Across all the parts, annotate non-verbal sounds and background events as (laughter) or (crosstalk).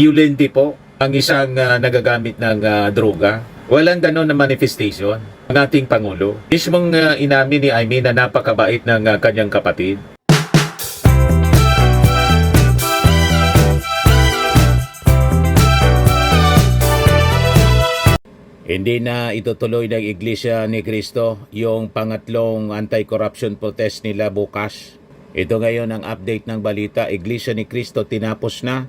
violente po ang isang ah, nagagamit ng ah, droga. Walang ganon na manifestation ang ating Pangulo. Mismong ah, inamin ni Amy na napakabait ng ah, kanyang kapatid. Hindi na itutuloy ng Iglesia ni Cristo yung pangatlong anti-corruption protest nila bukas. Ito ngayon ang update ng balita. Iglesia ni Cristo tinapos na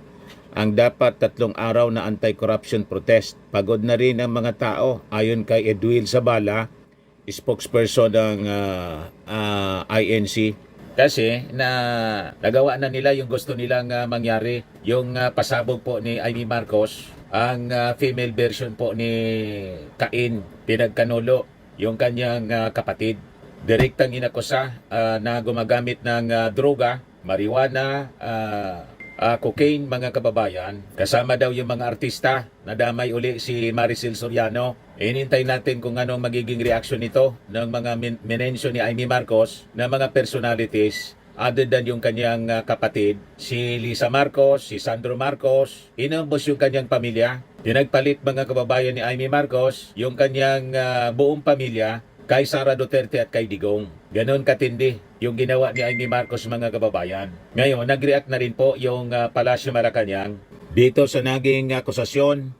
ang dapat tatlong araw na anti-corruption protest. Pagod na rin ang mga tao ayon kay Edwil Zabala, spokesperson ng ah, ah, INC. Kasi na nagawa na nila yung gusto nilang ah, mangyari, yung ah, pasabog po ni Amy Marcos, ang ah, female version po ni Cain, pinagkanulo, yung kanyang ah, kapatid. Direktang inakusa ah, na gumagamit ng ah, droga, marijuana, ah, ah, cocaine mga kababayan. Kasama daw yung mga artista. Nadamay uli si Maricel Soriano. Inintay natin kung anong magiging reaksyon nito ng mga min- ni Amy Marcos na mga personalities other than yung kanyang ah, kapatid, si Lisa Marcos, si Sandro Marcos, inambos yung kanyang pamilya. Pinagpalit mga kababayan ni Amy Marcos, yung kanyang ah, buong pamilya kay Sara Duterte at kay Digong. Ganon katindi yung ginawa ni Amy Marcos mga kababayan. Ngayon, nag-react na rin po yung ah, Palasyo Malacanang dito sa naging akusasyon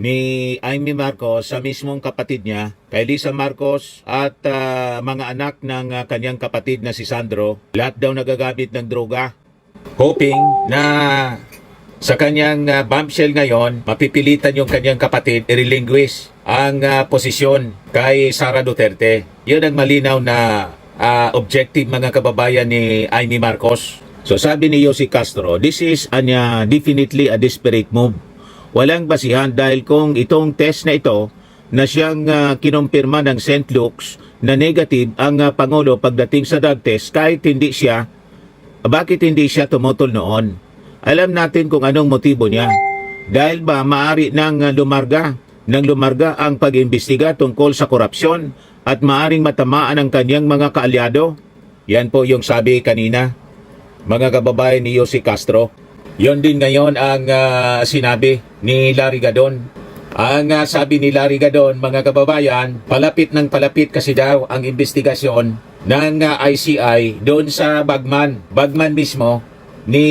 ni Amy Marcos sa mismong kapatid niya, kay Lisa Marcos at ah, mga anak ng ah, kanyang kapatid na si Sandro, lahat daw nagagamit ng droga. Hoping na sa kanyang ah, bombshell ngayon, mapipilitan yung kanyang kapatid i-relinquish ang ah, posisyon kay Sara Duterte. Yun ang malinaw na ah, objective mga kababayan ni Amy Marcos. So sabi ni Yossi Castro, this is an, ah, definitely a desperate move. Walang basihan dahil kung itong test na ito na siyang ah, kinumpirma ng St. Luke's na negative ang ah, Pangulo pagdating sa drug test kahit hindi siya, bakit hindi siya tumutol noon? Alam natin kung anong motibo niya. Dahil ba maari nang ah, lumarga, nang lumarga ang pag-imbestiga tungkol sa korupsyon at maaring matamaan ang kanyang mga kaalyado? Yan po yung sabi kanina, mga kababayan ni Yossi Castro. Yon din ngayon ang ah, sinabi ni Larry Gadon. Ang ah, sabi ni Larry Gadon, mga kababayan, palapit ng palapit kasi daw ang investigasyon ng ah, ICI doon sa Bagman. Bagman mismo ni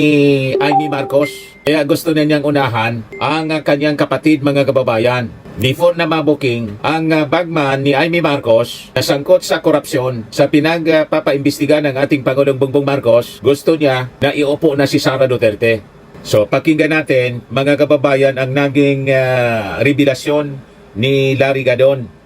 Amy Marcos. Kaya gusto na niyang unahan ang kanyang kapatid mga kababayan. Before na mabuking, ang ah, bagman ni Amy Marcos na sangkot sa korupsyon sa pinagpapaimbestiga ng ating Pangulong Bongbong Marcos, gusto niya na iupo na si Sara Duterte. So pakinggan natin mga kababayan ang naging ah, revelasyon ni Larry Gadon.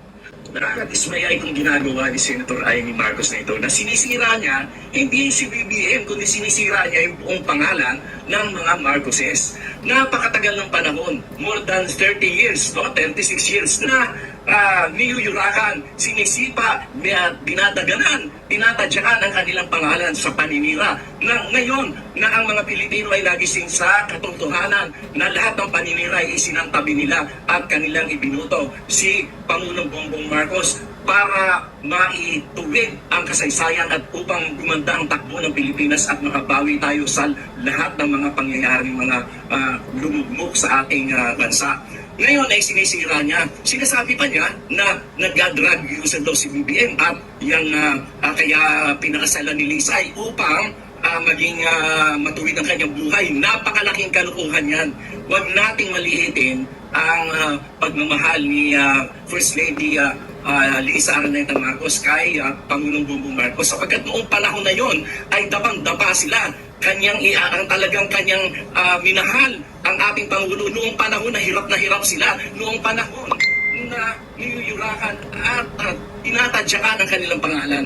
Nakakadismaya itong ginagawa ni Senator Amy Marcos na ito na sinisira niya hindi si BBM kundi sinisira niya yung buong pangalan ng mga Marcoses. Napakatagal ng panahon, more than 30 years, no? 36 years na uh, niyuyurakan, sinisipa, na dinadaganan, tinatadyakan ang kanilang pangalan sa paninira. Na ngayon na ang mga Pilipino ay nagising sa katotohanan na lahat ng paninira ay isinantabi nila at kanilang ibinuto si Pangulong Bongbong Marcos para maituwid ang kasaysayan at upang gumanda ang takbo ng Pilipinas at makabawi tayo sa lahat ng mga pangyayaring mga uh, lumugmok sa ating ah, bansa. Ngayon ay sinisira niya. Sinasabi pa niya na nag-drug user daw si BBM at yung ah, ah, kaya pinakasalan ni Lisay upang ah, maging ah, matuwid ang kanyang buhay. Napakalaking kalukuhan yan. Huwag nating maliitin ang ah, pagmamahal ni ah, First Lady ah, ah, Lisa Araneta Marcos kay ah, Pangulong Bongbong Marcos sapagkat noong panahon na yon ay dabang-daba sila kanyang ang talagang kanyang ah, minahal ang ating Pangulo noong panahon na hirap na hirap sila noong panahon na niyuyurakan at uh, tinatadyakan ang kanilang pangalan.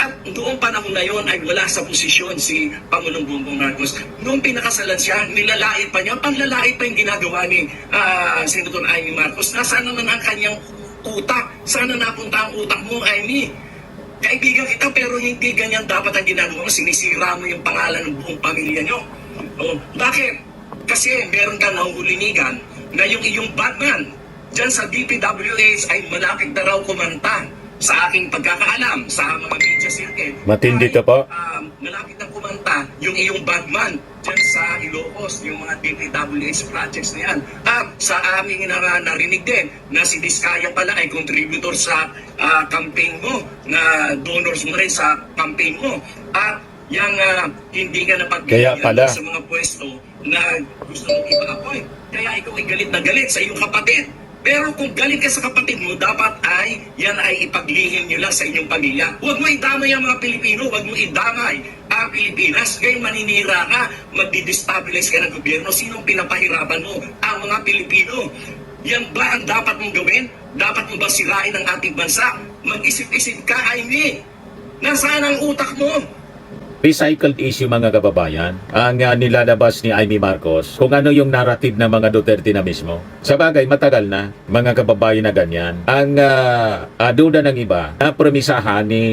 At noong panahon na yon ay wala sa posisyon si Pangulong Bongbong Marcos. Noong pinakasalan siya, nilalait pa niya, panlalait pa yung ginagawa ni ah, Senator Amy Marcos. Nasaan naman ang kanyang utak? Sana napunta ang utak mo, Amy? Kaibigan kita pero hindi ganyan dapat ang ginagawa mo. Sinisira mo yung pangalan ng buong pamilya nyo. O, bakit? Kasi meron ka nahulinigan na yung iyong Batman dyan sa DPWH ay malapit na raw kumanta sa aking pagkakaalam sa mga media circuit. Matindi to po. um, malapit ng kumanta yung iyong bagman dyan sa Ilocos, yung mga DPWH projects na yan. At sa aming nara- narinig din na si Diskaya pala ay contributor sa ah, campaign mo, na donors mo rin sa campaign mo. At yung ah, hindi ka pala. sa mga pwesto na gusto mong ipa-appoint. Kaya ikaw ay galit na galit sa iyong kapatid. Pero kung galit ka sa kapatid mo, dapat ay yan ay ipaglihim nyo lang sa inyong pamilya. Huwag mo idamay ang mga Pilipino, huwag mo idamay ang Pilipinas. Ngayon maninira ka, magdi-destabilize ka ng gobyerno. Sinong pinapahirapan mo? Ang mga Pilipino. Yan ba ang dapat mong gawin? Dapat mo ba sirain ang ating bansa? Mag-isip-isip ka, Jaime. Nasaan ang utak mo? Recycled issue mga kababayan ang uh, nilalabas ni Amy Marcos kung ano yung narrative ng mga Duterte na mismo. Sa bagay, matagal na mga kababayan na ganyan. Ang uh, uh, duda ng iba na promisahan ni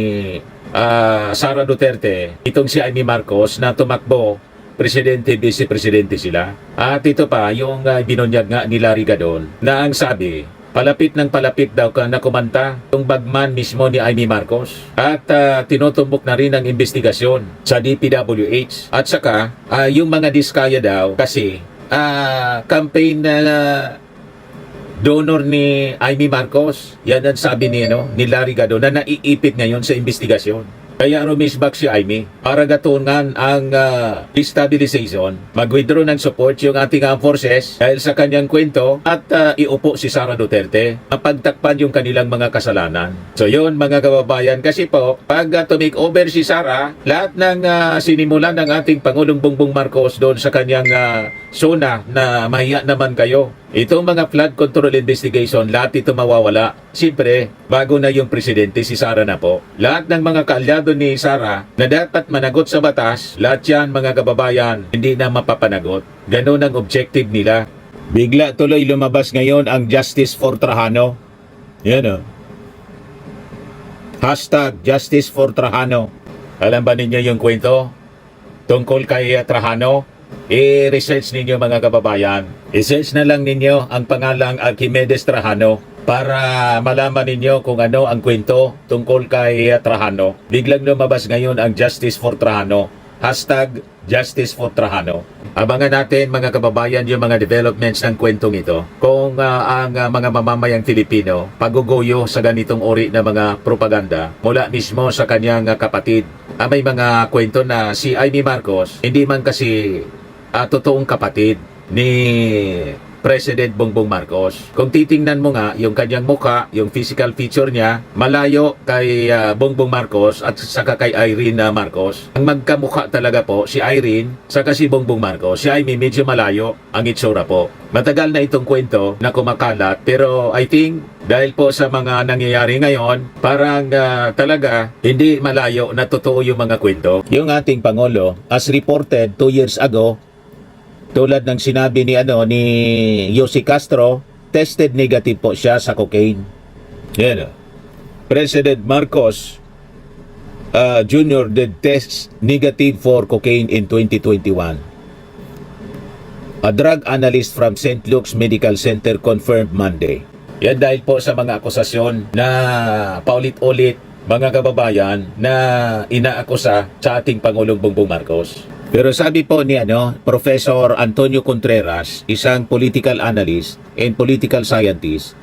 uh, Sara Duterte itong si Amy Marcos na tumakbo presidente, vice-presidente sila. At ito pa, yung uh, binunyag nga ni Larry Gadon na ang sabi, Palapit ng palapit daw ka na kumanta yung bagman mismo ni Amy Marcos. At ah, tinutumbok na rin ang investigasyon sa DPWH. At saka, ah, yung mga diskaya daw kasi ah, campaign na donor ni Amy Marcos. Yan ang sabi ni, no, ni Larry Gado na naiipit ngayon sa investigasyon. Kaya rumisbak si Amy para gatungan ang ah, destabilization, mag-withdraw ng support yung ating armed forces dahil sa kanyang kwento at ah, iupo si Sara Duterte mapagtakpan yung kanilang mga kasalanan. So yun mga kababayan kasi po pag uh, tumake over si Sara, lahat ng ah, sinimulan ng ating Pangulong Bongbong Marcos doon sa kanyang ah, zona na mahiya naman kayo. Itong mga flood control investigation, lahat ito mawawala. Siyempre, bago na yung presidente, si Sara na po. Lahat ng mga kaalyado ni Sara na dapat managot sa batas, lahat yan mga kababayan, hindi na mapapanagot. Ganon ang objective nila. Bigla tuloy lumabas ngayon ang Justice for Trajano. Yan o. Hashtag Justice for Trajano. Alam ba ninyo yung kwento? Tungkol kay uh, Trajano? I-research ninyo mga kababayan. I-search na lang ninyo ang pangalang Archimedes Trajano para malaman ninyo kung ano ang kwento tungkol kay uh, Trajano. Biglang lumabas ngayon ang Justice for Trajano. Hashtag Justice for Trajano. Abangan natin mga kababayan yung mga developments ng kwentong ito. Kung uh, ang uh, mga mamamayang Filipino pagugoyo sa ganitong uri na mga propaganda mula mismo sa kanyang uh, kapatid. Ah, may mga kwento na si Amy Marcos hindi man kasi ah, totoong kapatid ni President Bongbong Marcos. Kung titingnan mo nga yung kanyang mukha, yung physical feature niya, malayo kay ah, Bongbong Marcos at saka kay Irene ah, Marcos. Ang magkamukha talaga po si Irene saka si Bongbong Marcos. Si Amy medyo malayo ang itsura po. Matagal na itong kwento na kumakalat pero I think dahil po sa mga nangyayari ngayon, parang ah, talaga hindi malayo na totoo yung mga kwento. Yung ating Pangulo, as reported two years ago, tulad ng sinabi ni ano ni Yossi Castro, tested negative po siya sa cocaine. Yan. oh. President Marcos uh, Jr. did test negative for cocaine in 2021. A drug analyst from St. Luke's Medical Center confirmed Monday. Yan dahil po sa mga akusasyon na paulit-ulit mga kababayan na inaakusa sa ating Pangulong Bongbong Marcos. Pero sabi po ni ano, Professor Antonio Contreras, isang political analyst and political scientist,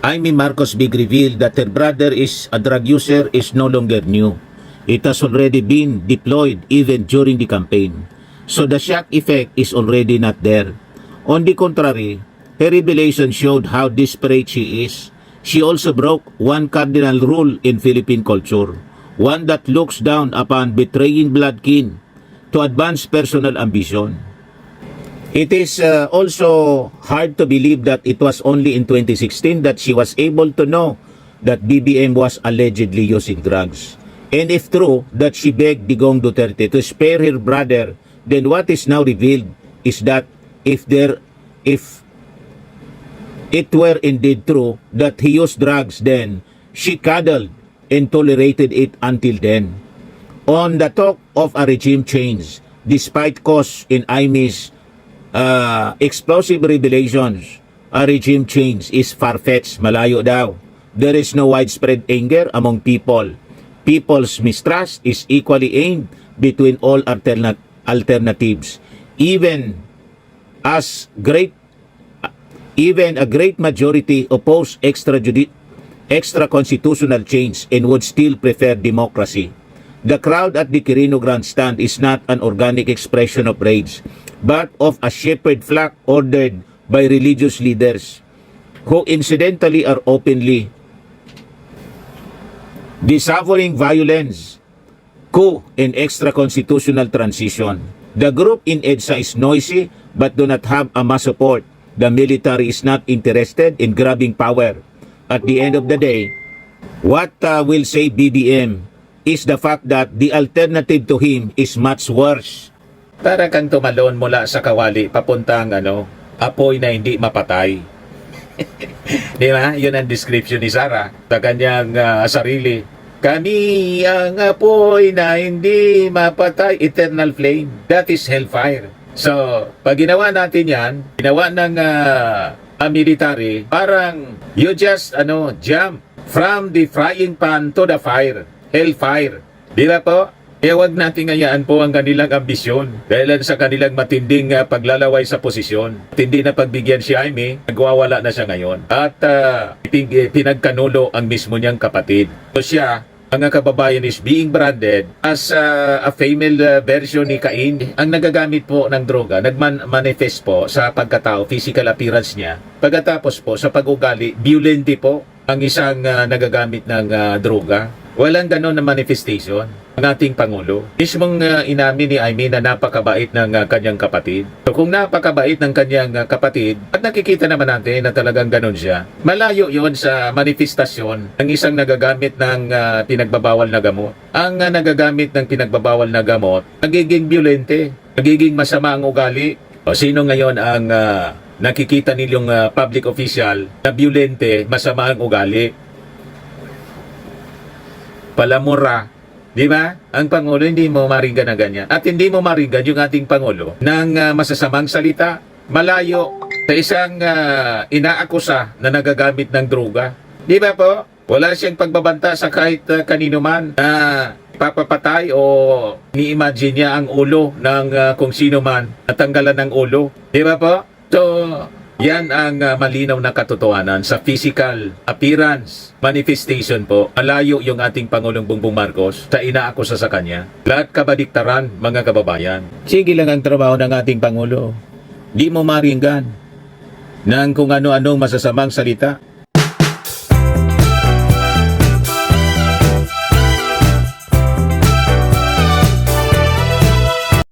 Amy Marcos Big revealed that her brother is a drug user is no longer new. It has already been deployed even during the campaign. So the shock effect is already not there. On the contrary, her revelation showed how desperate she is. She also broke one cardinal rule in Philippine culture, one that looks down upon betraying blood kin to advance personal ambition. It is uh, also hard to believe that it was only in 2016 that she was able to know that BBM was allegedly using drugs. And if true that she begged Digong Duterte to spare her brother, then what is now revealed is that if there if it were indeed true that he used drugs then she cuddled and tolerated it until then. On the talk of a regime change, despite cause in Imy's uh, explosive revelations, a regime change is far-fetched, malayo daw. There is no widespread anger among people. People's mistrust is equally aimed between all alternat- alternatives. Even as great even a great majority oppose extrajudi- extra constitutional change and would still prefer democracy. The crowd at the Quirino Grandstand is not an organic expression of rage, but of a shepherd flock ordered by religious leaders who incidentally are openly disavowing violence, coup, and extra-constitutional transition. The group in EDSA is noisy but do not have a mass support. The military is not interested in grabbing power. At the end of the day, what uh, will say BBM is the fact that the alternative to him is much worse. Para kang tumalon mula sa kawali papuntang ano, apoy na hindi mapatay. (laughs) Di ba? Yun ang description ni Sarah sa kanyang ah, sarili. Kami ang apoy na hindi mapatay, eternal flame. That is hellfire. So, pag ginawa natin yan, ginawa ng ah, ah, military, parang you just ano jump from the frying pan to the fire. Hellfire. Di ba po? Kaya huwag natin ngayaan po ang kanilang ambisyon dahil sa kanilang matinding ah, paglalaway sa posisyon. Tindi na pagbigyan si Jaime, nagwawala na siya ngayon. At eh, pinagkanulo ang mismo niyang kapatid. So siya, mga kababayan is being branded as ah, a female ah, version ni Cain. Ang nagagamit po ng droga, nagman-manifest po sa pagkatao, physical appearance niya. Pagkatapos po sa pag-ugali, violent po ang isang ah, nagagamit ng ah, droga. Walang ganon na manifestation ang ating Pangulo. Mismong ah, inamin ni Aimee na napakabait ng ah, kanyang kapatid. So kung napakabait ng kanyang ah, kapatid, at nakikita naman natin na talagang ganon siya, malayo yon sa manifestasyon ng isang nagagamit ng ah, pinagbabawal na gamot. Ang ah, nagagamit ng pinagbabawal na gamot, nagiging violente, nagiging masama ang ugali. O sino ngayon ang ah, nakikita nilyong ah, public official na violente, masama ang ugali? Palamura. Di ba? Ang Pangulo hindi mo maringgan na ganyan. At hindi mo maringgan yung ating Pangulo ng ah, masasamang salita, malayo sa isang ah, inaakusa na nagagamit ng droga. Di ba po? Wala siyang pagbabanta sa kahit ah, kanino man na papapatay o ni-imagine niya ang ulo ng ah, kung sino man natanggalan ng ulo. Di ba po? So, yan ang ah, malinaw na katotohanan sa physical appearance manifestation po. Malayo yung ating Pangulong Bongbong Marcos sa inaakusa sa kanya. Lahat kabadiktaran, mga kababayan. Sige lang ang trabaho ng ating Pangulo. Di mo maringgan ng kung ano-anong masasamang salita.